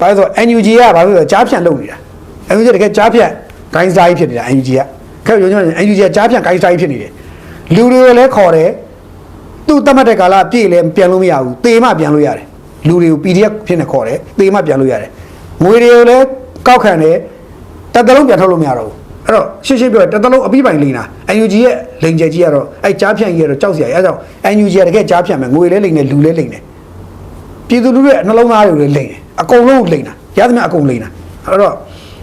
ဘာလို့ဆို NUG ကဘာလို့ဆိုကြားဖြန့်လုပ်နေတာ NUG တကယ်ကြားဖြန့်ဂိုင်းစတာကြီးဖြစ်နေတာ NUG ကခက်ရုံညွှန် NUG ကကြားဖြန့်ဂိုင်းစတာကြီးဖြစ်နေတယ်လူတွေကိုလည်းခေါ်တယ်သူ့တတ်မှတ်တဲ့ကာလပြည့်လည်းပြန်လို့မရဘူးတေမှပြန်လို့ရတယ်လူတွေကို PDF ဖြစ်နေခေါ်တယ်တေမှပြန်လို့ရတယ်ငွေတွေကိုလည်းကောက်ခံတယ်တစ်တလုံးပြန်ထုတ်လို့မရတော့ဘူးအဲ့တော့ရှင်းရှင်းပြောရင်တစ်တလုံးအပြီးပိုင်လိမ့်တာ NUG ရဲ့လိန်ကျဲကြီးကတော့အဲ့ကြားဖြန့်ကြီးကတော့ကြောက်စရာကြီးအဲ့ဒါကြောင့် NUG ကတကယ်ကြားဖြန့်မယ်ငွေလည်းလိမ့်တယ်လူလည်းလိမ့်တယ်ပြည်သူလူထုရဲ့နှလုံးသားတွေကိုလည်းလိမ့်တယ် အကုန်လုံးလိမ့်တာရသမျှအကုန်လိမ့်တာအဲ့တော့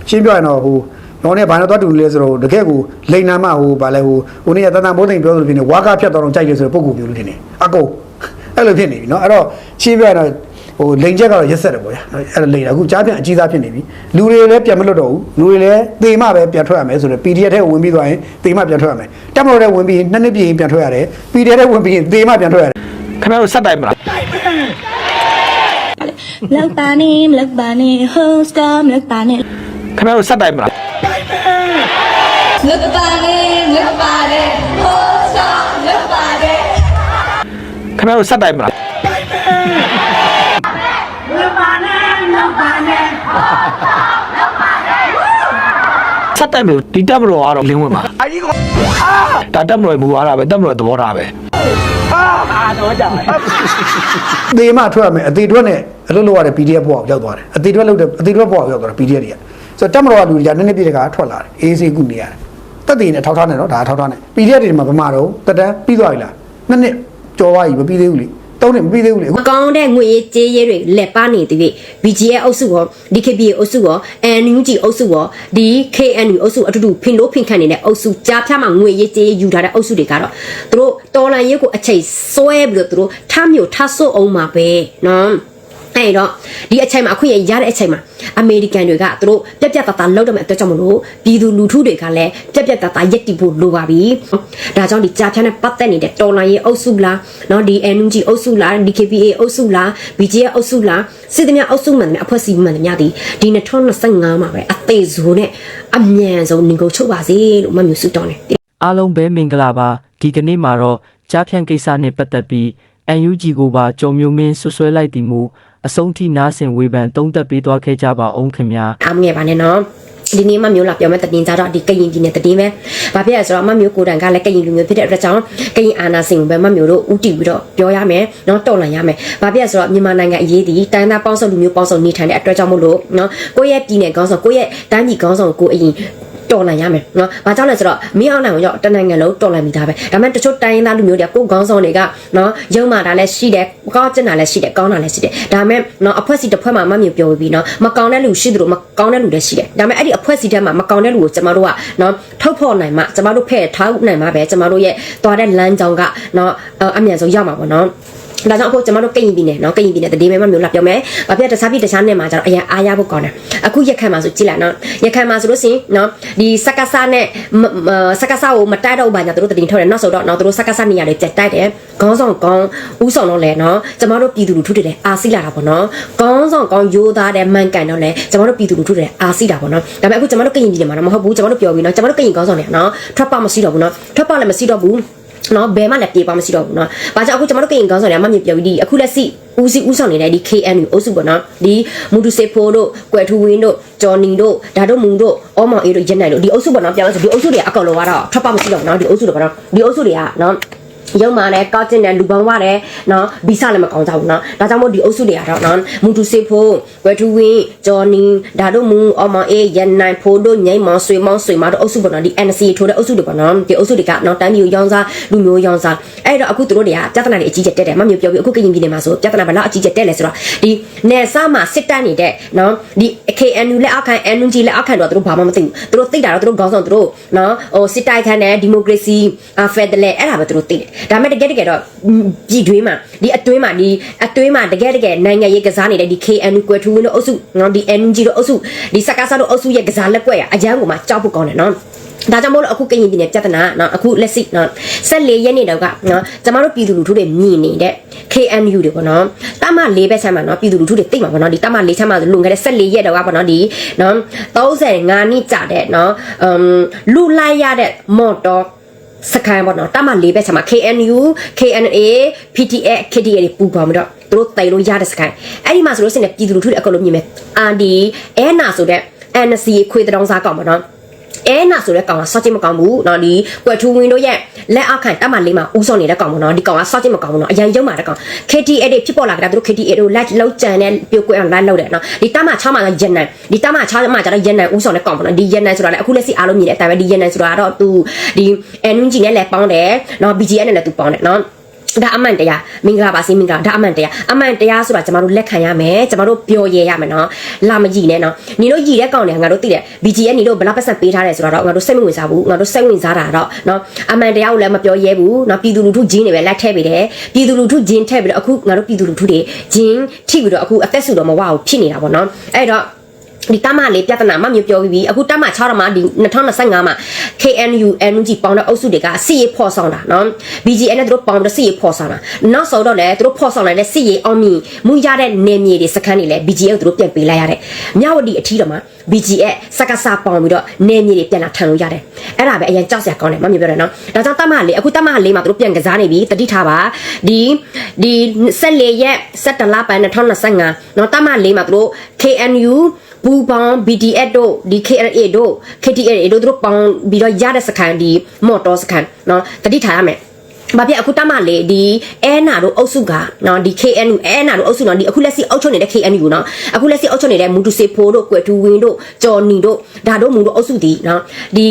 ရှင်းပြရင်တော့ဟိုနော်နဲ့ဘာနဲ့သွားတူလဲဆိုတော့တကယ့်ကိုလိန်နာမဟိုဘာလဲဟိုဟိုနေ့ကတန်တန်ဘိုးသိမ့်ပြောသလိုဖြစ်နေဝါကဖြတ်တော်တော်ကြိုက်တယ်ဆိုတော့ပုံကူမျိုးလို့ထင်နေအကုန်အဲ့လိုဖြစ်နေပြီနော်အဲ့တော့ရှင်းပြရင်တော့ဟိုလိန်ချက်ကတော့ရက်ဆက်တယ်ပေါ့ဗျာအဲ့လိုလိန်တာအခုကြားပြန်အကြီးစားဖြစ်နေပြီလူတွေလည်းပြန်မလွတ်တော့ဘူးလူတွေလည်းသေမပဲပြန်ထွက်ရမယ်ဆိုတော့ PDF ထဲဝင်ပြီးသွားရင်သေမပြန်ထွက်ရမယ်တက်မလို့တဲ့ဝင်ပြီးနှစ်နှစ်ပြည့်ရင်ပြန်ထွက်ရတယ် PDF ထဲဝင်ပြီးရင်သေမပြန်ထွက်ရတယ်ခင်ဗျားတို့ဆက်တိုက်မလားတိုက်မယ် လောက်ပါနေမလောက်ပါနေ host ကမလောက်ပါနေခင်ဗျားတို့ဆက်တိုင်မလားလောက်ပါနေမလောက်ပါနေ host ကမလောက်ပါနေခင်ဗျားတို့ဆက်တိုင်မလားဆက်တိုင်မလို့ဒီတက်မလို့ကတော့လင်းဝင်ပါအကြီးကဒါတက်မလို့မူအားတာပဲတက်မလို့သဘောထားပဲ သေမထွက်ရမယ်အသေးတွက်နဲ့အလုပ်လုပ်ရတဲ့ PDF ဘဝကိုရောက်သွားတယ်အသေးတွက်လုပ်တဲ့အသေးတွက်ဘဝကိုရောက်သွားတယ် PDF တွေကဆိုတော့တက်မတော်ကလူတွေကနည်းနည်းပြည့်တဲ့ကထွက်လာတယ်အေးဆေးကုနေရတယ်တက်တည်နဲ့ထောက်ထားနေတော့ဒါထောက်ထားနေ PDF တွေမှာဗမာတော့တက်တန်းပြီးသွားပြီလားနှစ်နှစ်ကျော်သွားပြီမပြီးသေးဘူးလေ သုံးနှစ်မပြီးသေးဘူးလေအခုမကောင်းတဲ့ငွေရေးကြေးရေးတွေလက်ပါနေသေးပြီ BGA အုပ်စုရော DKBA အုပ်စုရော NUG အုပ်စုရောဒီ KNU အုပ်စုအတူတူဖင်လို့ဖင်ခံနေတဲ့အုပ်စုကြားဖြတ်မှာငွေရေးကြေးရေးယူထားတဲ့အုပ်စုတွေကတော့သူတို့တော်လန်ရေးကိုအချိန်ဆွဲပြီးတော့သူတို့ထမျိုးထဆွအောင်မှာပဲနော် အဲ့တော့ဒီအချိန်မှာအခုရရတဲ့အချိန်မှာအမေရိကန်တွေကသူတို့ပြက်ပြက်သားသားလောက်တော့မဲ့အတွက်ကြောင့်မလို့ပြည်သူလူထုတွေကလည်းပြက်ပြက်သားသားရက်တီဖို့လိုပါပြီ။ဒါကြောင့်ဒီကြာဖြန်းနဲ့ပတ်သက်နေတဲ့တော်လိုင်းရေးအုပ်စုလားနော်ဒီ NUG အုပ်စုလား DKPA အုပ်စုလား BGA အုပ်စုလားစစ်သမျှအုပ်စုမှန်တယ်အဖွဲ့အစည်းမှန်တယ်များဒီဒီ2025မှာပဲအသေးစိုးနဲ့အမြန်ဆုံးနေကုန်ချုပ်ပါစေလို့မမျိုးစုတောင်းတယ်အားလုံးပဲမင်္ဂလာပါဒီကနေ့မှာတော့ကြားဖြန့်ကိစ္စနဲ့ပတ်သက်ပြီး UNG ကိုပါကြုံမျိုးမင်းဆွဆွဲလိုက်သည်မူ အဆုံးထိနားဆင်ဝေဖန်သုံးသပ်ပေးသွားခဲ့ကြပါအောင်ခင်ဗျာအားမငယ်ပါနဲ့နော်ဒီနေ့မမျိုးလာပြောမဲ့တည်င်းကြတော့ဒီကရင်ပြည်နယ်တည်င်းပဲ။ဘာဖြစ်လဲဆိုတော့မမျိုးကိုတန်ကလည်းကရင်လူမျိုးဖြစ်တဲ့အတွက်ကြောင့်ကရင်အာနာစင်ကိုပဲမမျိုးတို့ဥတီပြီးတော့ပြောရမယ်။နော်တော်လန်ရမယ်။ဘာဖြစ်လဲဆိုတော့မြန်မာနိုင်ငံအရေးဒီတိုင်းသားပေါင်းစုံလူမျိုးပေါင်းစုံနေထိုင်တဲ့အတွက်ကြောင့်မို့လို့နော်ကိုယ့်ရဲ့ပြည်နယ်ကောင်းဆောင်ကိုယ့်ရဲ့တိုင်းပြည်ကောင်းဆောင်ကိုအရင် တော်လှန်ရမယ်နော်။ဘာကြောင့်လဲဆိုတော့မင်းအောင်နိုင်ကိုတော့တနိုင်ငံလုံးတော်လှန်မိသားပဲ။ဒါပေမဲ့တချို့တိုင်းရင်းသားလူမျိုးတွေကကိုယ်ကောင်းဆောင်တွေကနော်ရုံမာတာလည်းရှိတယ်။ကောင်းကျင်တာလည်းရှိတယ်။ကောင်းတာလည်းရှိတယ်။ဒါပေမဲ့နော်အဖွဲ့စီတစ်ဖွဲ့မှာမမျိုးပြောပြီးနော်မကောင်းတဲ့လူရှိသလိုမကောင်းတဲ့လူလည်းရှိတယ်။ဒါပေမဲ့အဲ့ဒီအဖွဲ့စီထဲမှာမကောင်းတဲ့လူကိုကျမတို့ကနော်ထုတ်ဖော်နိုင်မှကျမတို့ဖဲ့ထားနိုင်မှပဲကျမတို့ရဲ့သွားတဲ့လမ်းကြောင်းကနော်အမြန်ဆုံးရောက်မှာပေါ့နော်။ ဒါကြောင့်အခုကျမတို့ကရင်ပြည်နယ်နော်ကရင်ပြည်နယ်တတိမဲမမျိုးလာပြောမယ်။ဘာဖြစ်တခြားပြည်တခြားနယ်မှာကျတော့အရင်အားရဖို့ကောင်းတယ်။အခုရက်ခန့်မှာဆိုကြည့်လိုက်နော်။ရက်ခန့်မှာဆိုလို့ရှိရင်နော်ဒီစက္ကစနဲ့စက္ကစကိုမတိုက်တော့ဘာညာတို့တင်ထုတ်တယ်နောက်ဆိုတော့နော်တို့စက္ကစနေရာတွေပြတ်တိုက်တယ်။ခေါင်းဆောင်ကောင်းဥဆောင်တော့လဲနော်ကျမတို့ပြည်သူလူထုတွေလည်းအားစီးလာတာပေါ့နော်။ခေါင်းဆောင်ကောင်းရိုးသားတဲ့မှန်ကန်တော့လဲကျမတို့ပြည်သူလူထုတွေအားစီးတာပေါ့နော်။ဒါပေမဲ့အခုကျမတို့ကရင်ပြည်နယ်မှာတော့မဟုတ်ဘူးကျမတို့ပြောပြီးနော်ကျမတို့ကရင်ခေါင်းဆောင်တွေနော်ထွက်ပမရှိတော့ဘူးနော်ထွက်ပလည်းမရှိတော့ဘူး။ နော်ဘယ်မှလည်းပြေပါမရှိတော့ဘူးနော်။ဘာကြောင့်အခုကျွန်တော်တို့ကရင်ကောင်းဆောင်နေအမမြင်ပြောပြီးဒီအခုလက်ရှိဦးစီးဦးဆောင်နေတဲ့ဒီ KNU အုပ်စုပေါ့နော်။ဒီမူတူစေဖိုးတို့၊ကွယ်ထူဝင်းတို့၊ဂျော်နီတို့၊ဒါတို့မူတို့၊အော်မောင်အေးတို့ရင်းနိုင်တို့ဒီအုပ်စုပေါ့နော်ပြောင်းလို့ဆိုဒီအုပ်စုတွေကအကောင်လောကတော့ထွက်ပါမရှိတော့ဘူးနော်။ဒီအုပ်စုတွေကတော့ဒီအုပ်စုတွေကနော် ရုံမာနဲ့ကောက်ကျင်တဲ့လူပေါင်းပါတယ်နော်ဗီဇလည်းမကောင်းကြဘူးနော်ဒါကြောင့်မို့ဒီအုပ်စုတွေကတော့နော်မူတူစေဖိုးဝက်ထူဝင်းဂျော်နီဒါတို့မူအော်မောင်အေးရန်နိုင်ဖိုးတို့ညိမ့်မောင်ဆွေမောင်ဆွေမတို့အုပ်စုပေါ့နော်ဒီ NC ထိုးတဲ့အုပ်စုတွေပေါ့နော်ဒီအုပ်စုတွေကနော်တိုင်းပြည်ကိုရောင်းစားလူမျိုးရောင်းစားအဲ့တော့အခုသူတို့တွေကပြဿနာတွေအကြီးကျယ်တက်တယ်မမျိုးပြောပြီးအခုကရင်ပြည်နယ်မှာဆိုပြဿနာဘယ်လောက်အကြီးကျယ်တက်လဲဆိုတော့ဒီနယ်ဆာမှာစစ်တပ်နေတဲ့နော်ဒီ KNU လက်အောက်ခံ NUG လက်အောက်ခံတော့သူတို့ဘာမှမသိဘူးသူတို့သိတာတော့သူတို့ခေါင်းဆောင်သူတို့နော်ဟိုစစ်တိုက်ခံတဲ့ဒီမိုကရေစီဖက်ဒရယ်အဲ့ဒါပဲသူတို့သိတယ်ဒါမဲ့တကယ်တကယ်တော့ပြည်တွင်းမှာဒီအတွင်းမှာဒီအတွင်းမှာတကယ်တကယ်နိုင်ငံရေးကစားနေတဲ့ဒီ KNU ကွယ်ထူးတို့အုပ်စုနော်ဒီ NG တို့အုပ်စုဒီစကားစားတို့အုပ်စုရဲ့ကစားလက်ကွက်ရအရန်ကိုမှကြောက်ဖို့ကောင်းတယ်နော်ဒါကြောင့်မို့လို့အခုကရင်ပြည်နယ်ပြဿနာနော်အခုလက်ရှိနော်14ရက်နေ့တော့ကနော်ကျမတို့ပြည်သူလူထုတွေမြင်နေတဲ့ KNU တွေပေါ့နော်တမ၄ဘက်ဆမ်းမှာနော်ပြည်သူလူထုတွေသိမှာပေါ့နော်ဒီတမ၄ဆမ်းမှာလွန်ခဲ့တဲ့14ရက်တော့ကပေါ့နော်ဒီနော်35နှစ်ကြာတဲ့နော်အမ်လူလိုက်ရတဲ့မော်တော် စကန်ပေါ့နော်တမလေးပဲဆာမ KNU KNA PTA KDA တွေပူပါမတော့သူတို့တိုင်လို့ရတဲ့စကန်အဲ့ဒီမှာဆိုလို့ရှိရင်ပြည်သူလူထုတွေအကုန်လုံးမြင်မယ်အာဒီအဲနာဆိုတဲ့ NC ခွေတောင်စားကောက်ပါနော် အဲနာဆိုတဲ့ကောင်ကစောချင်းမကောင်ဘူးနော်ဒီကွယ်ထူးဝင်းတို့ရဲ့လက်အောက်ခံတပ်မလေးမှာဦးဆောင်နေတဲ့ကောင်ပေါ့နော်ဒီကောင်ကစောချင်းမကောင်ဘူးနော်အရင်ရုံမာတဲ့ကောင် KTA တွေဖြစ်ပေါ်လာကြတာသူတို့ KTA တို့လက်လောက်ကြံတဲ့ပြုတ်ကွယ်အောင်လက်လောက်တယ်နော်ဒီတပ်မ6မှာကရန်နိုင်ဒီတပ်မ6မှာကျတော့ရန်နိုင်ဦးဆောင်တဲ့ကောင်ပေါ့နော်ဒီရန်နိုင်ဆိုတာလည်းအခုလက်ရှိအားလုံးမြင်တဲ့အတိုင်းပဲဒီရန်နိုင်ဆိုတာကတော့သူဒီ NUG နဲ့လည်းပေါင်းတယ်နော် BGN နဲ့လည်းသူပေါင်းတယ်နော် ဒါအမှန်တရားမင်္ဂလာပါစီမင်္ဂလာဒါအမှန်တရားအမှန်တရားဆိုတာကျမတို့လက်ခံရမယ်ကျမတို့ပြောရရမယ်နော်လာမကြည့်နဲ့နော်ညီတို့ကြည်တဲ့ကောင်တွေငါတို့သိတယ် BGN ညီတို့ဘယ်လောက်ပတ်စံပေးထားတယ်ဆိုတော့ငါတို့စိတ်မဝင်စားဘူးငါတို့စိတ်ဝင်စားတာတော့နော်အမှန်တရားကိုလည်းမပြောရဲဘူးနော်ပြည်သူလူထုဂျင်းတွေပဲလက်ထည့်ပေးတယ်ပြည်သူလူထုဂျင်းထည့်ပြီးတော့အခုငါတို့ပြည်သူလူထုတွေဂျင်းထိပြီးတော့အခုအသက်ဆူတော့မဝဘူးဖြစ်နေတာပေါ့နော်အဲ့တော့ ဒီတမလေးပြဿနာမမျိုးပြောပြီးပြီအခုတမ6ရမှာဒီ2025မှာ KNU NUG ပေါင်းတဲ့အုပ်စုတွေကစီရေးဖော်ဆောင်တာနော် BGN နဲ့သူတို့ပေါင်းပြီးစီရေးဖော်ဆောင်တာနောက်ဆိုတော့လေသူတို့ဖော်ဆောင်လိုက်တဲ့စီရေးအောင်မြင်မှုရတဲ့နေမြေတွေစခန်းတွေလည်း BGN ကိုသူတို့ပြန်ပေးလိုက်ရတယ်မြဝတီအထီးတော်မှာ BGN စကစပေါင်းပြီးတော့နေမြေတွေပြန်လာထန်လို့ရတယ်အဲ့ဒါပဲအရင်ကြောက်စရာကောင်းတယ်မမျိုးပြောတယ်နော်ဒါကြောင့်တမလေးအခုတမလေးမှာသူတို့ပြန်ကစားနေပြီတတိထားပါဒီဒီ14ရက်17လပိုင်း2025နော်တမလေးမှာသူတို့ KNU ပူပေါင်း BDS တို့ဒီ KRA တို့ KTRA တို့သူတို့ပေါင်းပြီးတော့ရတဲ့စကန်ဒီမော်တော်စကန်เนาะတတိထားရမယ် ဘာဖြစ်အခုတမလေးဒီအဲနာတို့အုပ်စုကနော်ဒီ KNU အဲနာတို့အုပ်စုနော်ဒီအခုလက်ရှိအုပ်ချုပ်နေတဲ့ KNU နော်အခုလက်ရှိအုပ်ချုပ်နေတဲ့မူတူစေဖိုးတို့ကွယ်ထူဝင်းတို့ကျော်နီတို့ဒါတို့မူတို့အုပ်စုဒီနော်ဒီ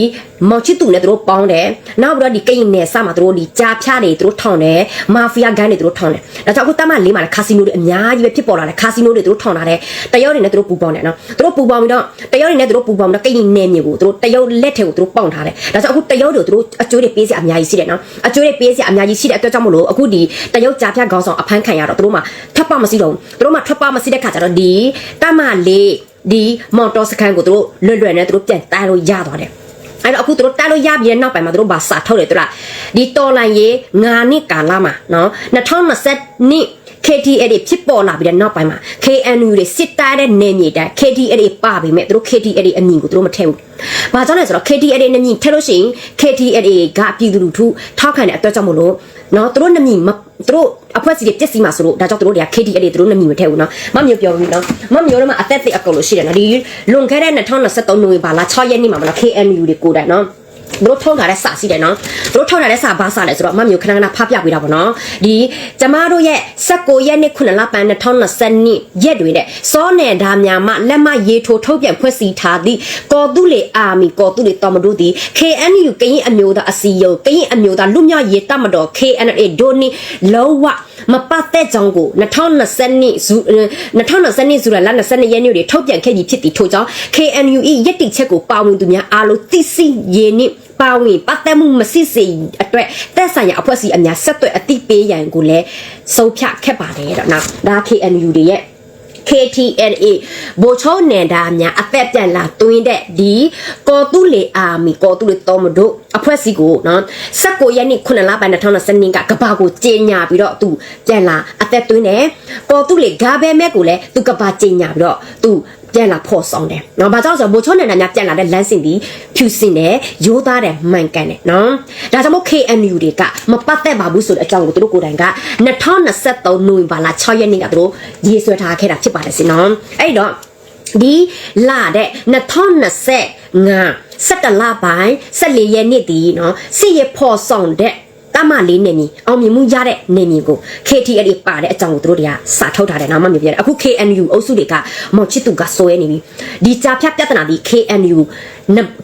မော်ချစ်တူနဲ့တို့ပေါင်းတယ်နောက်ပြီးတော့ဒီကိရင်နယ်စမှာတို့ဒီကြားဖြားတွေတို့ထောင်တယ်မာဖီးယားဂိုင်းတွေတို့ထောင်တယ်ဒါကြောင့်အခုတမလေးမှာခါစီနိုတွေအများကြီးပဲဖြစ်ပေါ်လာတယ်ခါစီနိုတွေတို့ထောင်လာတယ်တယောက်တွေနဲ့တို့ပူပေါင်းတယ်နော်တို့ပူပေါင်းပြီးတော့တယောက်တွေနဲ့တို့ပူပေါင်းတော့ကိရင်နယ်မြေကိုတို့တယောက်လက်ထဲကိုတို့ပေါင်းထားတယ်ဒါကြောင့်အခုတယောက်တွေတို့အကျိုးတွေပေးစရာအများကြီးရှိတယ်နော်အကျိုးတွေပေးစရာအများကြီးရှိတဲ့အတွက်ကြောင့်မလို့အခုဒီတရုတ်ကြာဖြတ်ခေါင်းဆောင်အဖမ်းခံရတော့တို့မှထွက်ပမရှိတော့ဘူးတို့မှထွက်ပမရှိတဲ့ခါကျတော့ဒီတမလေးဒီမော်တော်စကန်ကိုတို့လွတ်လွတ်နဲ့တို့ပြန်တိုင်လို့ရသွားတယ်အဲ့တော့အခုတို့တားလို့ရပြီးတဲ့နောက်ပိုင်းမှာတို့ဘာစာထုတ်တယ်တို့လားဒီတော်လန်ရေးငါနှစ်ကာလမှာနော်2020နှစ် KTA တွေဖြစ်ပေါ်လာပြီးတဲ့နောက်ပိုင်းမှာ KNU တွေစစ်တားတဲ့နေမြေတိုင်း KTA တွေပါပြီမဲ့သူတို့ KTA တွေအမည်ကိုသူတို့မထည့်ဘူး။ဘာကြောင့်လဲဆိုတော့ KTA တွေနေမြေထည့်လို့ရှိရင် KTA တွေကပြည်သူလူထုထောက်ခံတဲ့အတွက်ကြောင့်မို့လို့နော်သူတို့နေမြေသူတို့အဖွဲ့အစည်းတွေပြစ်စီမှာဆိုလို့ဒါကြောင့်သူတို့တွေက KTA တွေသူတို့နေမြေမထည့်ဘူးနော်။မမျိုးပြောပြီးနော်။မမျိုးတော့မှအသက်သက်အကုန်လို့ရှိတယ်နော်။ဒီလွန်ခဲ့တဲ့2023နိုဝင်ဘာလ6ရက်နေ့မှာမနော် KNU တွေကိုယ်တိုင်နော်။ တို့ထုတ်ထားတဲ့စာစီတယ်နော်တို့ထုတ်ထားတဲ့စာဘာစာလဲဆိုတော့အမမျိုးခဏခဏဖတ်ပြပေးတာပေါ့နော်ဒီကျမတို့ရဲ့16ရက်နေ့9လပိုင်း2020နှစ်ရက်တွေတဲ့စောနယ်ဒါများမှလက်မရေးထိုးထုတ်ပြန်ဖွဲ့စည်းထားသည့်ကော်တူလေအာမီကော်တူလေတော်မတို့သည် KNU ကရင်အမျိုးသားအစီယုံကရင်အမျိုးသားလူမျိုးရေးတမတော် KNA ဒိုနီလောဝ မပတ်တဲ့ကြောင့်ကို2020နှစ်ဇူ2020နှစ်ဇူလိုင်လ22ရက်နေ့တွေထုတ်ပြန်ခဲ့ပြီးဖြစ်သည်ထို့ကြောင့် KNU ၏ရက်တိချက်ကိုပါဝင်သူများအားလုံးသိသိရေနှင့်ပါဝင်ပတ်သက်မှုမစစ်စေအတွက်သက်ဆိုင်ရာအဖွဲ့အစည်းအများဆက်သွယ်အသိပေးရန်ကိုလည်းဆုံးဖြတ်ခဲ့ပါတယ်တော့နော်ဒါ KNU တွေရဲ့ KTNA ဘိုချိုနယ်ဒါများအသက်ပြန်လာတွင်းတဲ့ဒီကော်တူလေအာမီကော်တူလေတော်မတို့အဖွဲ့အစည်းကိုနော်16ရက်နေ့9လပိုင်း2020ကကဘာကိုကြေညာပြီးတော့သူပြန်လာအသက်တွင်းတယ်ကော်တူလေဂါဘဲမဲကိုလည်းသူကဘာကြေညာပြီးတော့သူ ပြန်လာဖော်ဆောင်တယ်။နော်။ဘာကြောင့်ဆိုတော့ဘိုချိုနယ်နာများပြန်လာတဲ့လမ်းစဉ်ဒီဖြူစင်တယ်ရိုးသားတယ်မှန်ကန်တယ်နော်။ဒါကြောင့်မို့ KNU တွေကမပတ်သက်ပါဘူးဆိုတဲ့အကြောင်းကိုသူတို့ကိုယ်တိုင်က2023နိုဝင်ဘာလ6ရက်နေ့ကသူတို့ရေးဆွဲထားခဲ့တာဖြစ်ပါတယ်စင်နော်။အဲ့တော့ဒီလာတဲ့2025 17လပိုင်း14ရက်နေ့ဒီနော်စစ်ရဖော်ဆောင်တဲ့ တမလေးနေမီအောင်မြင်မှုရတဲ့နေမီကို KTL ပါတဲ့အကြောင်းကိုသူတို့တွေကစာထုတ်ထားတယ်နော်မမြင်ပြတယ်အခု KNU အုပ်စုတွေကမော်ချစ်သူကစွဲနေပြီဒီကြာဖြတ်ပြဿနာဒီ KNU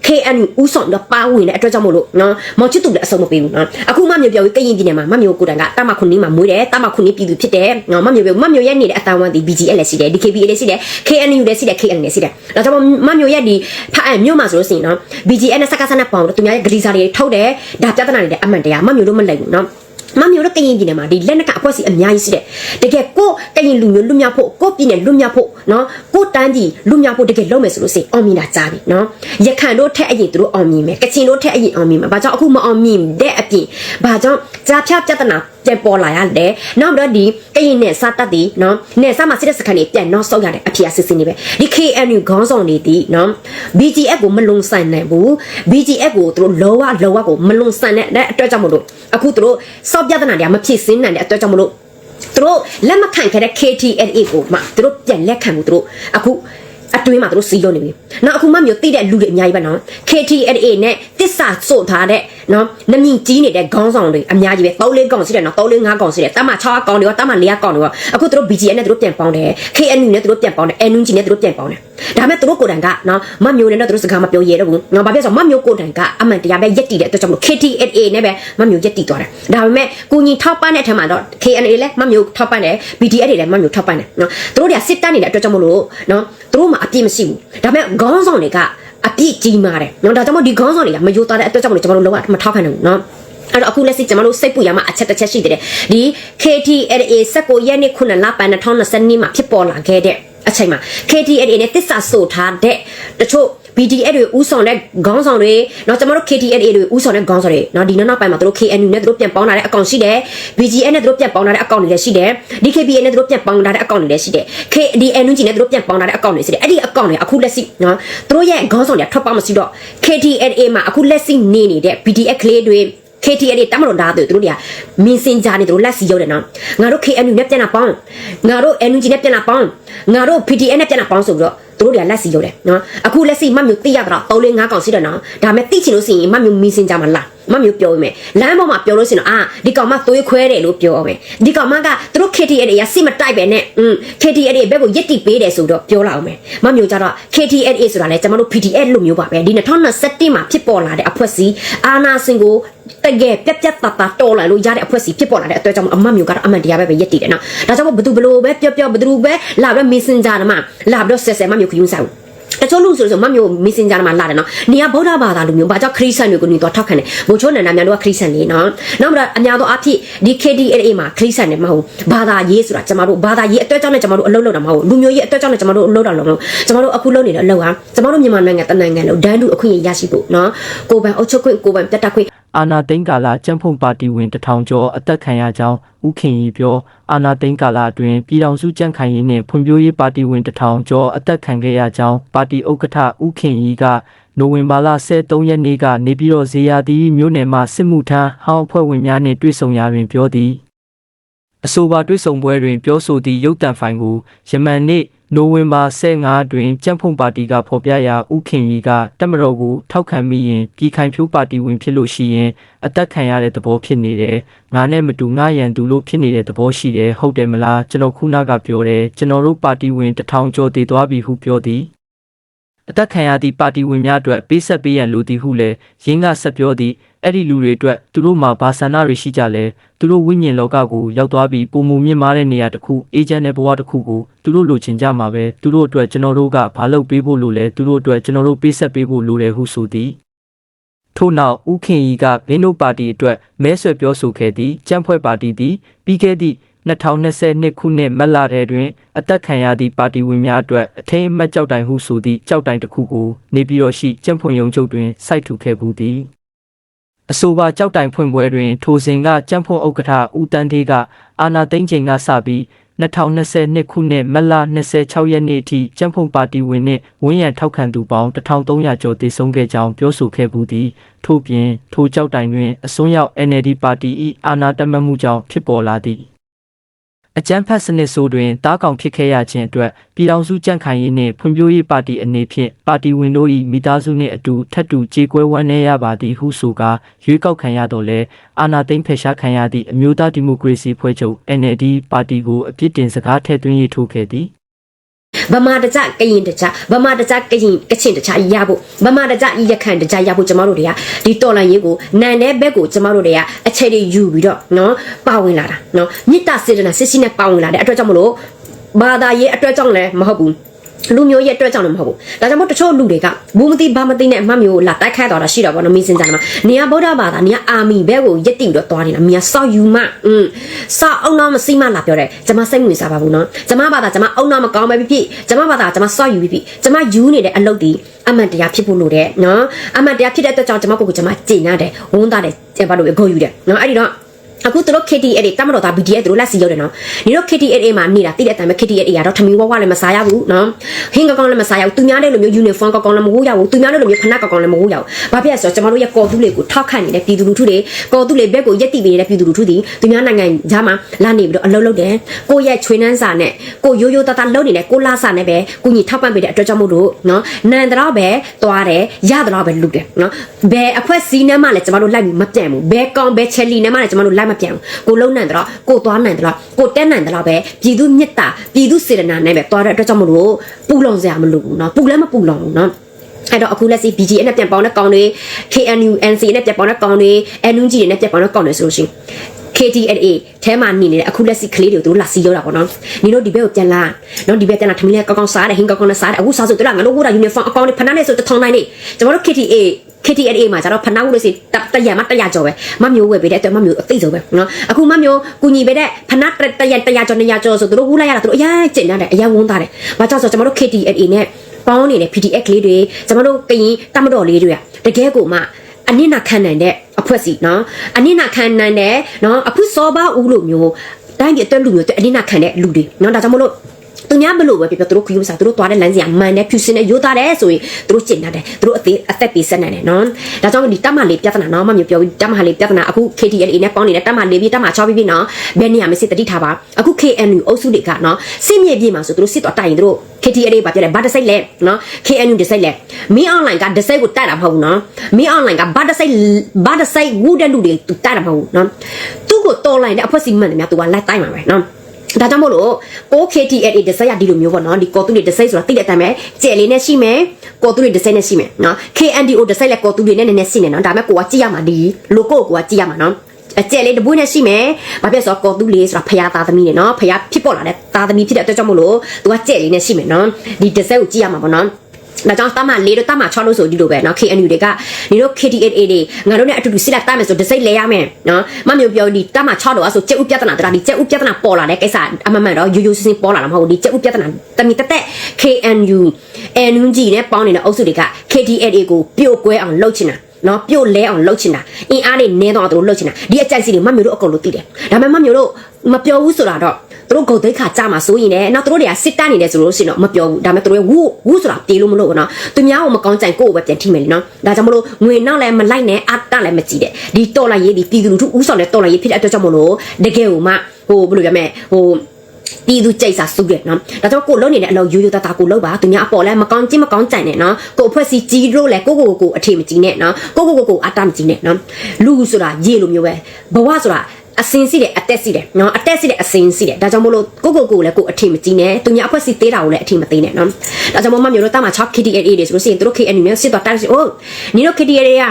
KNU ဥဆောင်တော့ပါဝင်တဲ့အတွက်ကြောင့်မို့လို့နော်မော်ချစ်သူလည်းအဆုံးမပေးဘူးနော်အခုမမျိုးပြောပြီးကရင်ပြည်နယ်မှာမမျိုးကိုတန်ကတမခုနှစ်မှာမွေးတယ်တမခုနှစ်ပြည်သူဖြစ်တယ်နော်မမျိုးပြောမမျိုးရဲ့နေတဲ့အတန်ဝန်ဒီ BGL လည်းရှိတယ် DKB လည်းရှိတယ် KNU လည်းရှိတယ် KN လည်းရှိတယ်ဒါကြောင့်မမျိုးရဲ့ဒီဖအန်မြို့မှာဆိုလို့ရှိရင်နော် BGL နဲ့စကားစနဲ့ပေါင်းတော့သူများရဲ့ဂရီစာတွေထုတ်တယ်ဒါပြဿနာတွေလည်းအမှန်တရားမမျိုးတို့မလိုက်ဘူးနော်မမျိုးတို့ကရင်ပြည်နယ်မှာဒီလက်နက်ကအဖွဲ့အစည်းအများကြီးရှိတယ်တကယ်ကိုကရင်လူမျိုးလူမျိုးဖို့ကိုပြည်နယ်လူမျိုးဖို့ နော်ကိုတန်းကြီးလူမျိုးဖို့တကယ်လုံးမယ်ဆိုလို့စိအောင်မြင်တာကြားပြီနော်ရခိုင်တို့ထက်အရင်သူတို့အောင်မြင်မယ်ကချင်တို့ထက်အရင်အောင်မြင်မှာဘာကြောင့်အခုမအောင်မြင်တဲ့အပြင်ဘာကြောင့်ကြားဖြတ်ပြဿနာပြန်ပေါ်လာရတယ်နောက်တော့ဒီကရင်နဲ့စတတ်ဒီနော်နဲ့စမှာစစ်တဲ့စခန်းတွေပြန်နောက်ဆုတ်ရတဲ့အဖြစ်အစစ်စစ်နေပဲဒီ KNU ခေါင်းဆောင်တွေဒီနော် BGF ကိုမလုံဆိုင်နိုင်ဘူး BGF ကိုသူတို့လောဝလောဝကိုမလုံဆိုင်တဲ့အတွက်ကြောင့်မလို့အခုသူတို့စောက်ပြဿနာတွေကမဖြစ်စင်းနိုင်တဲ့အတွက်ကြောင့်မလို့ သူတို့လက်မခံခဲ့တဲ့ KTLA ကိုမှသူတို့ပြန်လက်ခံမှုသူတို့အခုအတွင်းမှာသူတို့စီးလို့နေပြီ။နောက်အခုမှမျိုးတိတဲ့လူတွေအများကြီးပဲနော်။ KTLA နဲ့တစ္ဆာစို့ထားတဲ့နော်နမင်ကြီးနေတဲ့ခေါင်းဆောင်တွေအများကြီးပဲ၃လေးကောင်ရှိတယ်နော်၃လေး၅ကောင်ရှိတယ်တမ6ကောင်တွေရောတမ4ကောင်တွေရောအခုသူတို့ BGN နဲ့သူတို့ပြန်ပေါင်းတယ် KNU နဲ့သူတို့ပြန်ပေါင်းတယ် NUG နဲ့သူတို့ပြန်ပေါင်းတယ် ဒါပေမဲ့သူတို့ကိုယ်တိုင်ကနော်မမျိုးနဲ့တော့သူတို့စကားမပြောရဲတော့ဘူးနော်ဘာဖြစ်လဲဆိုတော့မမျိုးကိုယ်တိုင်ကအမှန်တရားပဲယက်တည်တဲ့အတွက်ကြောင့်မလို့ KTLA နဲ့ပဲမမျိုးယက်တည်သွားတယ်ဒါပေမဲ့ကိုညီထောက်ပံ့တဲ့အထက်မှာတော့ KNA လည်းမမျိုးထောက်ပံ့တယ် BDS တွေလည်းမမျိုးထောက်ပံ့တယ်နော်သူတို့တွေကစစ်တပ်နေတဲ့အတွက်ကြောင့်မလို့နော်သူတို့မှာအပြည့်မရှိဘူးဒါပေမဲ့ခေါင်းဆောင်တွေကအပြည့်ကြီးမာတယ်နော်ဒါကြောင့်မို့ဒီခေါင်းဆောင်တွေကမယိုသားတဲ့အတွက်ကြောင့်မလို့ကျွန်တော်တို့လောကမထောက်ခံနိုင်ဘူးနော်အဲ့တော့အခုလက်ရှိကျွန်တော်တို့စိတ်ပူရမှာအချက်တစ်ချက်ရှိတယ်ဒီ KTLA 19ရက်နေ့ခုနှစ်လပိုင်း2020မှာဖြစ်ပေါ်လာခဲ့တဲ့ အချိန်မှာ KTLA နဲ့တစ္ဆာဆိုထားတဲ့တချို့ BDS တွေဥဆောင်တဲ့ခေါင်းဆောင်တွေเนาะကျွန်တော်တို့ KTLA တွေဥဆောင်တဲ့ခေါင်းဆောင်တွေเนาะဒီနောက်နောက်ပိုင်းမှာတို့ KNU နဲ့တို့ပြန်ပေါင်းလာတဲ့အကောင့်ရှိတယ် BGN နဲ့တို့ပြန်ပေါင်းလာတဲ့အကောင့်တွေလည်းရှိတယ် DKBA နဲ့တို့ပြန်ပေါင်းလာတဲ့အကောင့်တွေလည်းရှိတယ် KDNUG နဲ့တို့ပြန်ပေါင်းလာတဲ့အကောင့်တွေရှိတယ်အဲ့ဒီအကောင့်တွေအခုလက်ရှိเนาะတို့ရဲ့ခေါင်းဆောင်တွေထွက်ပေါက်မရှိတော့ KTLA မှာအခုလက်ရှိနေနေတဲ့ BDS ကလေးတွေ KTL တမလို့ဒါတို့တို့တွေကမင်းစင်ကြနေတို့လက်စီရောက်တယ်နော်ငါတို့ KNU နဲ့ပြန်လာပေါင်းငါတို့ NUG နဲ့ပြန်လာပေါင်းငါတို့ PTN နဲ့ပြန်လာပေါင်းဆိုပြီးတော့တို့တွေကလက်စီရောက်တယ်နော်အခုလက်စီမမျိုးသိရတာတော့3 5កောင်ရှိတယ်နော်ဒါမဲ့သိချင်လို့ရှိရင်မမျိုးမင်းစင်ကြမှာလာမမျိုးပြောမယ်လမ်းပေါ်မှာပြောလို့ရှိရင်တော့အာဒီကောင်မသွေးခွဲတယ်လို့ပြောမယ်ဒီကောင်မကသူတို့ KTL ရစစ်မတိုက်ပဲနဲ့อืม KTL ဘက်ကိုယက်တိပေးတယ်ဆိုတော့ပြောလာအောင်မယ်မမျိုးကြတော့ KTL ဆိုတာလဲကျွန်တော်တို့ PTL လို့မျိုးပါပဲဒီ2021မှာဖြစ်ပေါ်လာတဲ့အဖွဲ့အစည်းအာနာစင်ကို တကယ်ပြက်ပြက်တတတော်လာလို့ရတဲ့အဖွဲ့အစည်းဖြစ်ပေါ်လာတဲ့အတွက်ကြောင့်အမတ်မျိုးကတော့အမှန်တရားပဲပဲယက်တည်တယ်နော်ဒါကြောင့်ဘယ်သူဘလို့ပဲပြောပြောဘယ်သူပဲလာပြီး messenger မှာလာပြီးဆက်ဆက်မမျိုးခယူးဆိုင်တချို့လူဆိုလို့ဆိုမမျိုး messenger မှာလာတယ်နော်နေကဗုဒ္ဓဘာသာလူမျိုးဘာကြောင့်ခရစ်ယာန်တွေကိုနေတော့ထောက်ခံတယ်ဘိုလ်ချိုးနန္ဒများတို့ကခရစ်ယာန်နေနော်နောက်ပြီးတော့အများသောအဖြစ်ဒီ KDLA မှာခရစ်ယာန်နေမဟုတ်ဘာသာရေးဆိုတာကျမတို့ဘာသာရေးအတွက်ကြောင့်လည်းကျမတို့အလုပ်လုပ်တာမဟုတ်လူမျိုးရေးအတွက်ကြောင့်လည်းကျမတို့အလုပ်တာလုပ်လို့ကျမတို့အခုလုပ်နေတဲ့အလုပ်ဟာကျမတို့မြန်မာနိုင်ငံတနိုင်ငံလုံးဒန်းတူအခွင့်အရေးရရှိဖို့နော်ကိုယ်ပိုင်အုပ်ချုပ်ခွင့်ကိုယ်ပိုင်ပြတ်တက်ခွင့် အာနာသိန်းကာလကျန်းဖုံပါတီဝင်တထောင်ကျော်အသက်ခံရကြောင်းဥခင်ရီပြောအာနာသိန်းကာလအတွင်းပြည်ထောင်စုကြံ့ခိုင်ရေးနှင့်ဖွံ့ဖြိုးရေးပါတီဝင်တထောင်ကျော်အသက်ခံခဲ့ရကြောင်းပါတီဥက္ကဋ္ဌဥခင်ရီကနိုဝင်ဘာလ23ရက်နေ့ကနေပြည်တော်ဇေယျတီမြို့နယ်မှစစ်မှုထမ်းဟောင်းအဖွဲ့ဝင်များနှင့်တွေ့ဆုံရာတွင်ပြောသည်အဆိုပါတွေ့ဆုံပွဲတွင်ပြောဆိုသည့်ရုပ်တံဖိုင်ကိုယမန်နေ့ နိုဝင်ဘာ15တွင်ကြံ့ဖုံပါတီကဖော်ပြရာဥခင်ကြီးကတက်မတော်ကိုထောက်ခံမိရင်ပြည်ခိုင်ဖြိုးပါတီဝင်ဖြစ်လို့ရှိရင်အသက်ခံရတဲ့သဘောဖြစ်နေတယ်။ငါနဲ့မတူငါရန်သူလို့ဖြစ်နေတဲ့သဘောရှိတယ်ဟုတ်တယ်မလားကျွန်တော်ခုနကပြောတယ်ကျွန်တော်တို့ပါတီဝင်တထောင်ကျော်တည်သွားပြီဟုပြောသည်။အသက်ခံရသည့်ပါတီဝင်များအတွက်ပေးဆက်ပေးရန်လိုသည်ဟုလည်းရင်းကဆက်ပြောသည် အဲ့ဒီလူတွေအတွက်သူတို့မှာဘာဆန္ဒတွေရှိကြလဲသူတို့ဝိညာဉ်လောကကိုရောက်သွားပြီးပုံမူမြင့်မားတဲ့နေရာတစ်ခုအေဂျင့်တဲ့ဘဝတစ်ခုကိုသူတို့လိုချင်ကြမှာပဲသူတို့အတွက်ကျွန်တော်တို့ကဘာလုပ်ပေးဖို့လိုလဲသူတို့အတွက်ကျွန်တော်တို့ပေးဆက်ပေးဖို့လိုတယ်ဟုဆိုသည်ထို့နောက်ဥခင်ကြီးကမင်းတို့ပါတီအတွက်မဲဆွယ်ပြောဆိုခဲ့သည့်ကြံ့ဖွဲ့ပါတီသည်ပြီးခဲ့သည့်2022ခုနှစ်မတ်လထဲတွင်အသက်ခံရသည့်ပါတီဝင်များအတွက်အထင်းအမှတ်ကြောက်တိုင်ဟုဆိုသည့်ကြောက်တိုင်တစ်ခုကိုနေပြည်တော်ရှိကျန့်ဖွံရုံချုပ်တွင်စိုက်ထူခဲ့မှုသည် အဆိုပါကြောက်တိုင်ဖွင့်ပွဲတွင် ထိုစဉ်ကကျန့်ဖွံဥက္ကဋ္ဌဦးတန်းသေးကအာနာသိန်းချိန်ကစပြီး2022ခုနှစ်မတ်လ26ရက်နေ့အထိကျန်းဖုံပါတီဝင်နှင့်ဝင်းရံထောက်ခံသူပေါင်း1300ကျော်တည်ဆုံခဲ့ကြောင်းပြောဆိုခဲ့မှုသည်ထို့ပြင်ထိုကြောက်တိုင်တွင်အစွန်းရောက် NLD ပါတီ၏အာဏာတမတ်မှုကြောင့်ဖြစ်ပေါ်လာသည် အကြမ်းဖက်စနစ်ဆိုးတွင်တားကောင်ဖြစ်ခဲ့ရခြင်းအတွက်ပြည်ထောင်စုကြံ့ခိုင်ရေးနှင့်ဖွံ့ဖြိုးရေးပါတီအနေဖြင့်ပါတီဝင်တို့၏မိသားစုနှင့်အတူထပ်တူကြေကွဲဝမ်းနည်းရပါသည်ဟုဆိုကာရွေးကောက်ခံရတော့လဲအာဏာသိမ်းဖယ်ရှားခံရသည့်အမျိုးသားဒီမိုကရေစီဖွဲ့ချုပ် NLD ပါတီကိုအပြစ်တင်စကားထည့်သွင်းရေးထိုးခဲ့သည် ဗမာတကြကရင်တကြဗမာတကြကရင်ကချင်တကြရဖို့ဗမာတကြရခိုင်တကြရဖို့ကျမတို့တွေကဒီတော်လန်ရေးကိုနန်တဲ့ဘက်ကိုကျမတို့တွေကအချိန်တွေယူပြီးတော့နော်ပါဝင်လာတာနော်မြစ်တာစေတနာစစ်စစ်နဲ့ပါဝင်လာတဲ့အတွက်ကြောင့်မလို့ဘာသာရေးအတွက်ကြောင့်လည်းမဟုတ်ဘူး လူမျိုးရဲ့အတွက်ကြောင့်လည်းမဟုတ်ဘူးဒါကြောင့်မို့တချို့လူတွေကဘူးမသိဘာမသိနဲ့အမှတ်မျိုးလာတိုက်ခိုက်သွားတာရှိတော့ဗောနော်မင်းစင်ကြတယ်မှာနေရဗုဒ္ဓဘာသာနေရအာမီဘဲကိုရက်တိပြီးတော့သွားနေတာမြာစောက်ယူမอืมစောက်အောင်တော့မစိမလာပြောတယ်ကျွန်မစိတ်ဝင်စားပါဘူးနော်ကျွန်မဘာသာကျွန်မအောင်တော့မကောင်းပဲဖြစ်ဖြစ်ကျွန်မဘာသာကျွန်မစောက်ယူဖြစ်ဖြစ်ကျွန်မယူနေတဲ့အလုပ်ဒီအမှန်တရားဖြစ်ဖို့လိုတယ်နော်အမှန်တရားဖြစ်တဲ့အတွက်ကြောင့်ကျွန်မကိုယ်ကိုကျွန်မကြည်နာတယ်ဝန်းသားတယ်ဘာလို့ဂုဏ်ယူတယ်နော်အဲ့ဒီတော့ အခုသူတို့ KTA တွေတမတော်သား BDS သူတို့လက်စီရောက်တယ်နော်ညီတို့ KTA မှာနေတာတိတဲ့အတိုင်းပဲ KTA ရတော့ထမီဝဝလည်းမစားရဘူးနော်ဟင်းကောင်းကောင်းလည်းမစားရဘူးသူများတဲ့လိုမျိုး uniform ကောင်းကောင်းလည်းမဟုတ်ရဘူးသူများတဲ့လိုမျိုးဖနက်ကောင်းကောင်းလည်းမဟုတ်ရဘူးဘာဖြစ်လဲဆိုတော့ကျမတို့ရဲ့ကော်သူလေးကိုထောက်ခန့်နေတဲ့ပြည်သူလူထုတွေကော်သူလေးဘက်ကိုရက်တိပေးနေတဲ့ပြည်သူလူထုတွေသူများနိုင်ငံကြားမှာလာနေပြီးတော့အလုပ်လုပ်တယ်ကိုယ့်ရဲ့ချွေးနှန်းစာနဲ့ကိုရိုးရိုးသားသားလုပ်နေတဲ့ကိုလာစာနဲ့ပဲကိုညီထောက်ပံ့ပေးတဲ့အတွက်ကြောင့်မို့လို့နော်နန်တော့ပဲသွားတယ်ရတော့ပဲလုပ်တယ်နော်ဘယ်အခွက်စီးနှမ်းမှလည်းကျမတို့လိုက်မပြန့်ဘူးဘယ်ကောင်ဘယ်ချက်လီနှမ်းမှလည်းကျမတို့လိုက်မပြန့်ဘူးကိုလုံးနိုင်တော့ကိုသွားနိုင်တော့ကိုတက်နိုင်တော့ပဲပြည်သူမြစ်တာပြည်သူစေတနာနဲ့ပဲသွားတဲ့အတွက်ကြောင့်မို့လို့ပူလုံစရာမလိုဘူးနော်ပူလည်းမပူလုံဘူးနော်အဲ့တော့အခုလက်စီ BGN နဲ့ပြန်ပေါင်းတဲ့ကောင်တွေ KNU NC နဲ့ပြန်ပေါင်းတဲ့ကောင်တွေ NUG တွေနဲ့ပြန်ပေါင်းတဲ့ကောင်တွေဆိုလို့ရှိရင် KTLA ထဲမှာနေနေတဲ့အခုလက်စီကလေးတွေကိုတို့လာစီးရောက်တာပေါ့နော်။ညီတို့ဒီဘက်ကိုပြန်လာ။နော်ဒီဘက်ပြန်လာထမင်းလေးကောင်းကောင်းစားတယ်ဟင်းကောင်းကောင်းနဲ့စားတယ်အခုစားဆိုတို့လာငါတို့ဟိုတာ uniform အကောင့်နဲ့ဖနာနဲ့ဆိုတထောင်တိုင်းနေကျွန်တော်တို့ KTA KTLA မှာကျတော့ဖနာဝလို့စီတရမတရကြော်ပဲမမျိုးဝယ်ပေးတဲ့အတွက်မမျိုးအသိဆုံးပဲနော်အခုမမျိုးကူညီပေးတဲ့ဖနာတရတရကြော်နေရကြော်ဆိုတို့ဟူလိုက်ရတာတို့အရင်ကျင်တယ်အရင်ဝန်းသားတယ်။ဘာကြောင့်ဆိုကျွန်တော်တို့ KTLA နဲ့ပေါင်းနေတဲ့ PDF ကလေးတွေကျွန်တော်တို့ကရင်တမတော်လေးတွေကတကယ်ကိုမှအနစ်နာခံနိုင်တဲ့အဖွဲ့စီနော်အနစ်နာခံနိုင်တဲ့နော်အခုစောပါဦးလို့မျိုးတိုင်းပြည်အတွက်လူမျိုးအတွက်အနစ်နာခံတဲ့လူတွေနော်ဒါကြောင့်မလို့ သူများဘလို့ပဲပြောပြောသူတို့ခရီးစားသူတို့သွားတဲ့လမ်းစီကမှန်တယ်ဖြူစင်တယ်ရိုးသားတယ်ဆိုရင်သူတို့ကျင့်တတ်တယ်သူတို့အသေးအသက်ပေးဆက်နိုင်တယ်နော်ဒါကြောင့်ဒီတမလေးပြဿနာနော်မမျိုးပြောတမလေးပြဿနာအခု KTL နဲ့ပေါင်းနေတဲ့တမလေးပြီးတမ6ပြီးပြီနော်ဘယ်နေရာမစစ်တတိထားပါအခု KNU အုပ်စုတွေကနော်စစ်မြေပြေမှာဆိုသူတို့စစ်တော့တိုင်သူတို့ KTL ဘာပြတယ်ဘာတစိတ်လဲနော် KNU တစိတ်လဲမင်း online ကတစိတ်ကိုတိုက်တာမဟုတ်ဘူးနော်မင်း online ကဘာတစိတ်ဘာတစိတ်ဝူတဲ့လူတွေသူတိုက်တာမဟုတ်ဘူးနော်သူ့ကိုတော်လိုက်တဲ့အဖွဲ့စီမှန်တယ်များသူကလိုက်တိုက်မှာပဲနော် ဒါကြောင့်မို့လို့ OKTLA ဒစိတ်ရဒီလိုမျိုးပေါ့နော်ဒီကော်တူလေးဒစိတ်ဆိုတာတိတဲ့အတိုင်းပဲကြဲလေးနဲ့ရှိမယ်ကော်တူလေးဒစိတ်နဲ့ရှိမယ်နော် KNDO ဒစိတ်လည်းကော်တူလေးနဲ့နည်းနည်းရှိနေနော်ဒါပေမဲ့ကိုကကြည့်ရမှာဒီ logo ကိုကကြည့်ရမှာနော်အကျဲလေးတပွေးနဲ့ရှိမယ်။ဘာဖြစ်ဆိုတော့ကော်တူးလေးဆိုတာဖျားသားသမီးနေနော်။ဖျားဖြစ်ပေါ်လာတဲ့သားသမီးဖြစ်တဲ့အတွက်ကြောင့်မို့လို့သူကကျဲလေးနဲ့ရှိမယ်နော်။ဒီတစ်ဆက်ကိုကြည့်ရမှာပေါ့နော်။ ဒါကြောင့်တမလေးတို့တမ6လို့ဆိုဒီလိုပဲเนาะ KNU တွေကညီတို့ KTAA တွေငါတို့ ਨੇ အတူတူစစ်လက်တမယ်ဆိုဒစိတ်လဲရမယ်เนาะမမျိုးပြောဒီတမ6တော့ဆိုကြက်ဥပြဿနာတရာဒီကြက်ဥပြဿနာပေါ်လာတဲ့ကိစ္စအမှန်မှန်တော့ရိုးရိုးစင်းစင်းပေါ်လာတာမဟုတ်ဘူးဒီကြက်ဥပြဿနာတမီတက်တက် KNU NUG နဲ့ပေါင်းနေတဲ့အုပ်စုတွေက KTAA ကိုပြိုကွဲအောင်လုပ်ချင်တာနော်ပြုတ်လဲအောင်လှုပ်ချင်တာအင်းအားတွေနည်းတော့သူတို့လှုပ်ချင်တာဒီအကြိုက်စီတွေမမျိုးတို့အကုန်လုံးသိတယ်ဒါပေမဲ့မမျိုးတို့မပြောဘူးဆိုတာတော့ သူတို့ဂုတ်သိခါကြမှာဆိုရင်လည်းနောက်သူတို့တွေကစစ်တမ်းနေတယ်ဆိုလို့ရှိရင်တော့မပြောဘူးဒါပေမဲ့သူတို့ဝူဝူဆိုတာပြေးလို့မလို့ဘူးနော်သူများကိုမကောင်းကြိုင်ကိုယ့်ကိုပဲပြန်ထိမယ်လीနော်ဒါကြောင့်မလို့ငွေနောက်လည်းမလိုက်နဲ့အတလည်းမကြည့်တဲ့ဒီတော်လိုက်ရေးဒီပြည်သူလူထုဥဆောင်တဲ့တော်လိုက်ရေးဖြစ်တဲ့အတွက်ကြောင့်မလို့တကယ်ကိုမှဟိုဘယ်လိုပြောမလဲဟိုပြည်သူကြိတ်စာစုတယ်နော်ဒါကြောင့်ကိုလုံးနေတဲ့အလုပ်ရိုးရိုးသားသားကိုလုပ်ပါသူများအပေါ်လဲမကောင်းချင်းမကောင်းကြိုင်နဲ့နော်ကိုအဖွဲ့စီကြီးလို့လဲကိုကိုကိုကိုအထေမကြီးနဲ့နော်ကိုကိုကိုကိုအတမကြီးနဲ့နော်လူဆိုတာရေလိုမျိုးပဲဘဝဆိုတာ အစင်စီတယ်အတက်စီတယ်နော်အတက်စီတယ်အစင်စီတယ်ဒါကြောင့်မို့လို့ကိုကိုကိုလည်းကိုအထင်မကြီးနဲ့သူများအဖွဲ့စီသေးတာကိုလည်းအထင်မသေးနဲ့နော်ဒါကြောင့်မို့မမျိုးတို့တာမှာ6 KTLA တွေဆိုလို့ရှိရင်တို့ KNU နဲ့စစ်တော့တိုက်စီအိုးညီတို့ KTLA က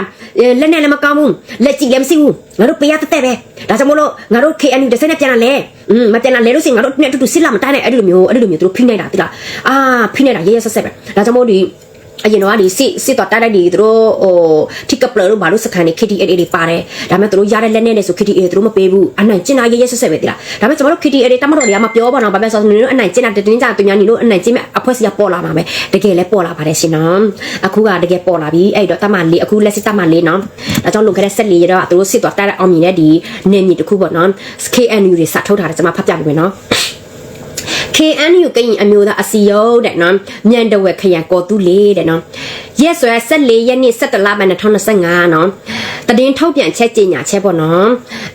လက်နဲ့လည်းမကောင်းဘူးလက်ကြည့်လည်းမစိဘူးငါတို့ပေးရတဲ့တဲ့ပဲဒါကြောင့်မို့လို့ငါတို့ KNU တစ်စက်နဲ့ပြန်လာလဲอืมမပြန်လာလဲလို့ရှိရင်ငါတို့နဲ့အတူတူစစ်လာမတိုင်းနဲ့အဲ့ဒီလိုမျိုးအဲ့ဒီလိုမျိုးတို့ဖိနေတာတိလားအာဖိနေတာရဲရဲဆက်ဆက်ပဲဒါကြောင့်မို့ဒီ အရင်တော့ဒီစစ်စစ်တော့တိုက်လိုက်ဒီသူတို့ဟို ticket player တို့ဘာလို့စကန်နေ KTA တွေပါတယ်ဒါပေမဲ့သူတို့ရတဲ့လက်နဲ့နဲ့ဆို KTA သူတို့မပေးဘူးအနိုင်ကျင်နာရဲရဲဆက်ဆက်ပဲတိလားဒါပေမဲ့ကျွန်တော်တို့ KTA တွေတမတော်တွေကမပြောပါတော့ဘာပဲဆိုတော့နင်တို့အနိုင်ကျင်နာတင်းကြသူများနင်တို့အနိုင်ကျင်မဲ့အဖွဲ့စီကပေါ်လာမှာပဲတကယ်လဲပေါ်လာပါတယ်ရှင်နော်အခုကတကယ်ပေါ်လာပြီအဲ့တော့တမလေးအခုလက်စစ်တမလေးနော်ဒါကြောင့်လုံခဲ့တဲ့ဆက်လေးရတော့သူတို့စစ်တော့တိုက်အောင်မြင်တဲ့ဒီနေမြေတစ်ခုပေါ့နော် KNU တွေစထုတ်ထားတယ်ကျွန်မဖတ်ပြပေးမယ်နော် KNU ကရင်အမျိုးသားအစီယုံတဲ့နော်မြန်တဝက်ခရံကောတူလေးတဲ့နော်ရက်ဆွဲ14ရက်နေ့17လပိုင်း2025နော်တည်င်းထုတ်ပြန်ချက်ကြေညာချက်ပေါ့နော်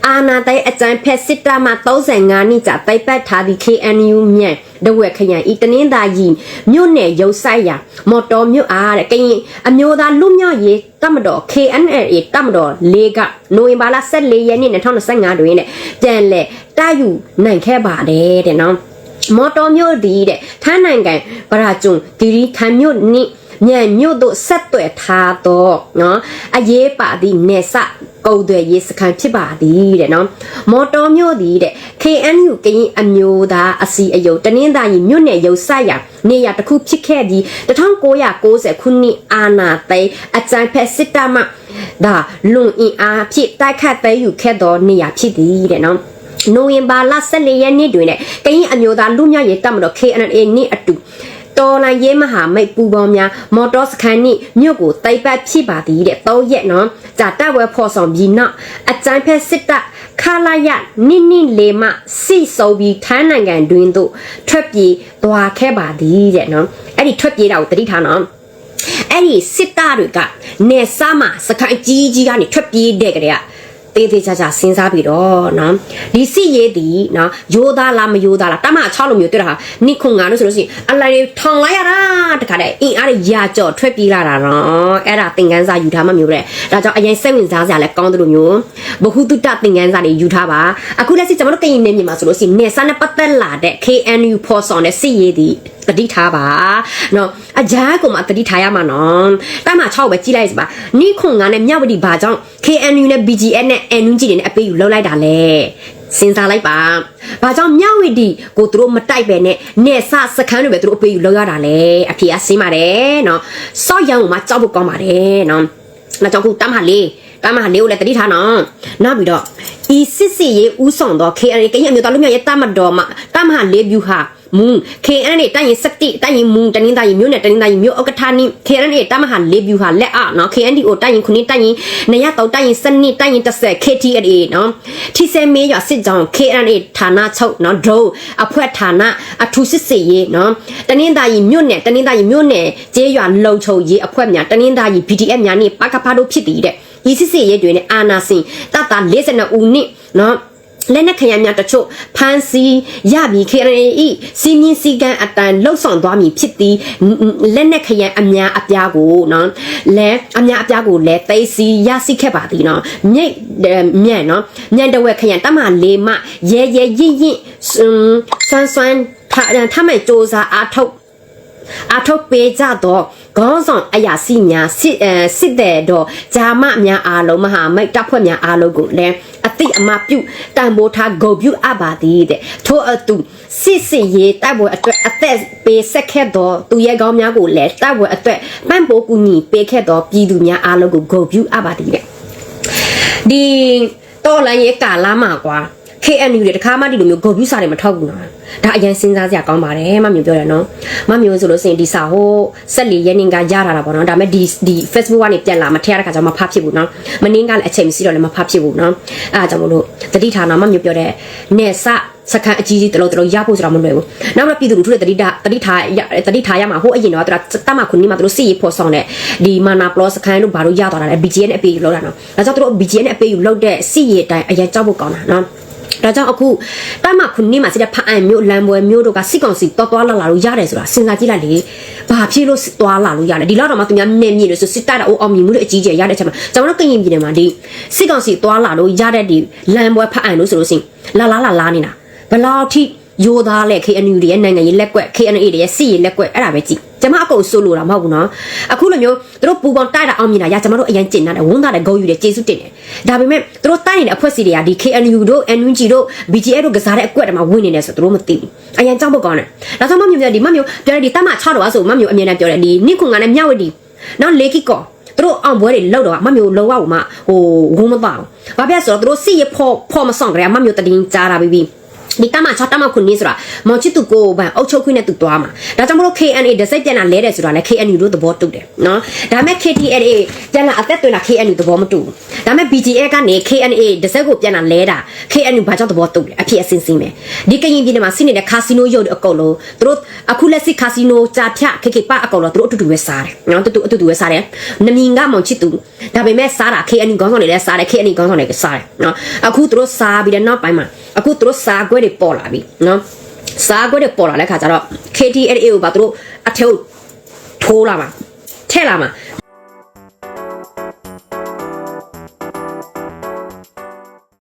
အာနာတိုင်းအကြံဖက်စစ်တာမှာ35နှစ်ကြာတိုက်ပတ်ထားပြီး KNU မြန်တဝက်ခရံဤတနင်္သာရီမြို့နယ်ရုပ်ဆိုင်ရာမော်တော်မြို့အားတဲ့ကရင်အမျိုးသားလူမျိုးရေးတမတော် KNLA တမတော်၄ကနိုဝင်ဘာလ14ရက်နေ့2025တွင်တဲ့ပြန်လဲတာယူနိုင်ခဲ့ပါတယ်တဲ့နော် မော်တော်မြို့ဒီတဲ့ထန်းနိုင်ငံပရာကျွန်းဂီရီခံမြို့နိမြန်မြို့တို့ဆက်သွယ်ထားတော့နော်အရေးပါသည့်နေဆကုံတွေရေးစခန်းဖြစ်ပါသည်တဲ့နော်မော်တော်မြို့ဒီတဲ့ KNU ကရင်အမျိုးသားအစီအယုတ်တနင်္သာရီမြို့နယ်ရုပ်ဆိုင်ရာနေရတစ်ခုဖြစ်ခဲ့ပြီး1990ခုနှစ်အာနာသိန်းအကြံဖက်စစ်တမဒါလွန်အင်အားဖြစ်တိုက်ခတ်သိမ်းယူခဲ့သောနေရဖြစ်သည်တဲ့နော် နိုဝင်ဘာလ14ရက်နေ့တွင်လည်းကရင်အမျိုးသားလူမျိုးရေးတပ်မတော် KNA နှင့်အတူတော်လိုင်းရဲမဟာမိတ်ပူပေါင်းများမော်တော်စခန်းနှင့်မြို့ကိုတိုက်ပတ်ဖြစ်ပါသည်တဲ့၃ရက်နော်ကြာတပ်ဝဲဖော်ဆောင်ပြီးနောက်အကြမ်းဖက်စစ်တပ်ခလာရနိနိလေမစိစုံပြီးထိုင်းနိုင်ငံတွင်သို့ထွက်ပြေးသွားခဲ့ပါသည်တဲ့နော်အဲ့ဒီထွက်ပြေးတာကိုတတိထားနော်အဲ့ဒီစစ်သားတွေကနေစားမှာစခိုင်ကြီးကြီးကနေထွက်ပြေးတဲ့ကလေးကတေး သေးချာချာစဉ်းစားပြီးတော့နော်ဒီစစ်ရေးဒီနော်ရိုးသားလားမရိုးသားလားတမ6လိုမျိုးတွေ့တာဟာနိခုံငါလို့ဆိုလို့ရှိရင်အလိုက်တွေထောင်လိုက်ရတာတခါတည်းအင်းအားတွေရာကြော်ထွက်ပြေးလာတာနော်အဲ့ဒါသင်္ကန်းစာယူထားမှမျိုးတဲ့ဒါကြောင့်အရင်စိတ်ဝင်စားစရာလဲကောင်းတယ်လို့မျိုးဘဟုတုတသင်္ကန်းစာတွေယူထားပါအခုလက်ရှိကျွန်တော်တို့ကရင်နေမြေမှာဆိုလို့ရှိရင်နေစားနဲ့ပတ်သက်လာတဲ့ KNU ဖော်ဆောင်တဲ့စစ်ရေးဒီ တတိထားပါနော်အကြမ်းကောင်မတတိထားရမှာနော်တိုင်မှာ6ပဲကြည့်လိုက်စပါနိခွန်ကနဲ့မြဝတီဘာကြောင့် KNU နဲ့ BGN နဲ့ NUG တွေနဲ့အပေးယူလောက်လိုက်တာလဲစဉ်းစားလိုက်ပါဘာကြောင့်မြဝတီကိုသူတို့မတိုက်ပဲနဲ့နေဆစခန်းတွေပဲသူတို့အပေးယူလောက်ရတာလဲအဖေကစင်းပါတယ်နော်စော့ရောင်မှာကြောက်ဖို့ကောင်းပါတယ်နော်နောက်ကြောင့်ခုတမ်းဟာလေးတမ်းဟာလေးကိုလည်းတတိထားနော်နောက်ပြီးတော့ဤစစ်စစ်ရေးဥဆောင်တော့ KNU ကရင်အမျိုးသားလူမျိုးရဲ့တမ်းမတော်မှာတမ်းဟာလေးဗျူဟာ မူ KN နဲ့တိုင်ရင်စတိတိုင်ရင်မူတနင်္သာရီမြို့နဲ့တနင်္သာရီမြို့ဥက္ကဋ္ဌနိ KN နဲ့တမဟာလေးဗျူဟာလက်အနော် KNDO တိုင်ရင်ခုနှစ်တိုင်ရင်နရတော့တိုင်ရင်စနစ်တိုင်ရင်30 KTLA နော်ထိစဲမေးရစစ်ကြောင်း KNA ဌာနချုပ်နော်ဒိုအဖွဲ့ဌာနအထူးစစ်စေရေးနော်တနင်္သာရီမြို့နဲ့တနင်္သာရီမြို့နဲ့ကျေးရွာလုံချုံရေးအဖွဲ့များတနင်္သာရီ BDF များနဲ့ပကဖာတို့ဖြစ်တည်တဲ့ဒီစစ်စေရေးတွေနဲ့အာနာစင်တတ42ဦးနှစ်နော် လက်နက်ခရမ်းများတချို့ဖမ်းဆီးရပြီး KRE စီမင်းစီကံအတန်လှုပ်ဆောင်သွားမည်ဖြစ်သည်လက်နက်ခရမ်းအများအပြားကိုနော်လဲအများအပြားကိုလဲသိစီရရှိခဲ့ပါသည်နော်မြိတ်မြန့်နော်မြန့်တဝက်ခရမ်းတမလေးမရဲရဲရင့်ရင့်စွမ်းစွမ်းထမ်းမဲ့စ조사အားထုတ်အထောက်ပေးကြတော့ ခေါင်းဆောင်အရာစီများစစ်အဲစစ်တဲ့တော့ဂျာမများအားလုံးမဟာမိတ်တပ်ဖွဲ့များအားလုံးကိုလည်းအတိအမပြုတန်ဖိုးထားဂုံပြုအပ်ပါသည်တဲ့ထို့အတူစစ်စစ်ရေးတပ်ဖွဲ့အတွက်အသက်ပေးဆက်ခဲ့တော့သူရဲ့ခေါင်းများကိုလည်းတပ်ဖွဲ့အတွက်ပန့်ပိုးကူညီပေးခဲ့တော့ပြည်သူများအားလုံးကိုဂုံပြုအပ်ပါသည်တဲ့ဒီတော်လန်ရဲ့ကာလာမှာကွာ KNU တွေတခါမှဒီလိုမျိုးဂုံပြူစာတွေမထောက်ဘူးနော်ဒါအရင်စဉ်းစားစရာကောင်းပါတယ်မမျိုးပြောတယ်နော်မမျိုးဆိုလို့စရင်ဒီစာဟိုဆက်လီရင်းကရတာတာပေါ့နော်ဒါပေမဲ့ဒီဒီ Facebook ကနေပြန်လာမထရတဲ့ခါကျတော့မဖတ်ဖြစ်ဘူးနော်မင်းကလည်းအချိန်မရှိတော့လည်းမဖတ်ဖြစ်ဘူးနော်အဲအားကြောင့်မလို့တတိထာနာမမျိုးပြောတဲ့နေဆစကန်အကြီးကြီးတလုံးတလုံးရဖို့ဆိုတာမလွယ်ဘူးနောက်တော့ပြည်သူလူထုတွေတတိတာတတိထားတတိထားရမှာဟိုအရင်တော့သူကတတ်မှခုနှစ်မှာသူတို့စီရေးဖို့ဆောင်တဲ့ဒီမာနာပလော့စကန်တို့ဘာလို့ရသွားတာလဲ BGN နဲ့အပေးယူလောက်တာနော်ဒါကြောင့်သူတို့ BGN နဲ့အပေးယူလောက်တဲ့စီရေးအတိုင်းအရင်ကြောက်ဖို့ကောင်းတာနော် ဒါကြောင့်အခုတမခုနှစ်မှာစစ်တဲ့ဖအံမျိုးလမ်းပွဲမျိုးတို့ကစစ်ကောင်စီတော်တော်လာလာလို့ရတယ်ဆိုတာစဉ်းစားကြည့်လိုက်လေဘာဖြစ်လို့တော်လာလို့ရတယ်ဒီလောက်တော့မှသူများနေမြင့်လို့ဆိုစစ်တပ်တော့အောင်မြင်မှုလို့အကြီးကျယ်ရတဲ့အချိန်မှာကျွန်တော်တို့ကရင်ပြည်နယ်မှာဒီစစ်ကောင်စီတော်လာလို့ရတဲ့ဒီလမ်းပွဲဖအံလို့ဆိုလို့ရှိရင်လာလာလာလာနေတာဘလောက်ထိ ရိုးသားလဲ KNU တွေရဲ့နိုင်ငံရေးလက်ကွက် KNA တွေရဲ့စစ်ရေးလက်ကွက်အဲ့ဒါပဲကြည့်ကျမအကုန်ဆိုလိုတာမဟုတ်ဘူးနော်အခုလိုမျိုးသူတို့ပူပေါင်းတိုက်တာအောင်မြင်တာရကျမတို့အရင်ကျင်တာဝန်းသားတဲ့ဂုံယူတယ်ကျေးဇူးတင်တယ်ဒါပေမဲ့သူတို့တိုက်နေတဲ့အဖွဲ့အစည်းတွေကဒီ KNU တို့ NUG တို့ BGF တို့ကစားတဲ့အကွက်တွေမှာဝင်နေတယ်ဆိုသူတို့မသိဘူးအရင်ကြောက်ဖို့ကောင်းတယ်ဒါဆိုမှမျိုးပြဒီမမျိုးပြောတယ်ဒီတမ6တော့ဆိုမမျိုးအမြင်နဲ့ပြောတယ်ဒီနိခုံကနဲ့မြဝတီနော်လေကီကောသူတို့အောင်ပွဲတွေလောက်တော့မမျိုးလောကဟိုမှာဟိုဝုန်းမပါဘူးဘာဖြစ်ဆိုတော့သူတို့စစ်ရဖော့ဖော့မဆောင်ကြရမမျိုးတည်င်းကြားတာပြီးပြီး ဒီတမ6တမခုနှစ်ဆိုတာမောင်ချစ်သူကိုဗန်အုတ်ချုပ်ခွင်းနဲ့သူသွားမှာဒါကြောင့်မလို့ KNA ဒစိတ်ပြန်လာလဲတယ်ဆိုတာလဲ KNU တို့သဘောတူတယ်နော်ဒါပေမဲ့ KTLA ပြန်လာအသက်သွင်းလာ KNU သဘောမတူဘူးဒါပေမဲ့ BGA ကနေ KNA ဒစိတ်ကိုပြန်လာလဲတာ KNU ဘာကြောင့်သဘောတူလဲအဖြစ်အစင်းစင်းပဲဒီကရင်ပြည်နယ်မှာစီးနေတဲ့ကာစီနိုရုပ်တွေအကုန်လုံးသူတို့အခုလက်စစ်ကာစီနိုကြာဖြတ် KK ပအကုန်လုံးသူတို့အတူတူပဲစားတယ်နော်တူတူအတူတူပဲစားတယ်နမီငါမောင်ချစ်သူဒါပေမဲ့စားတာ KNU ခေါင်းဆောင်တွေလည်းစားတယ် KNU ခေါင်းဆောင်တွေလည်းစားတယ်နော်အခုသူတို့စားပြီးတဲ့နောက်ပိုင်းမှာအခုသူတို့စားခွဲတွေပေါ်လာပြီနော်စားခွဲတွေပေါ်လာတဲ့ခါကျတော့ KTLA ကိုပါသူတို့အထက်ထိုးလာမှာထည့်လာမှာ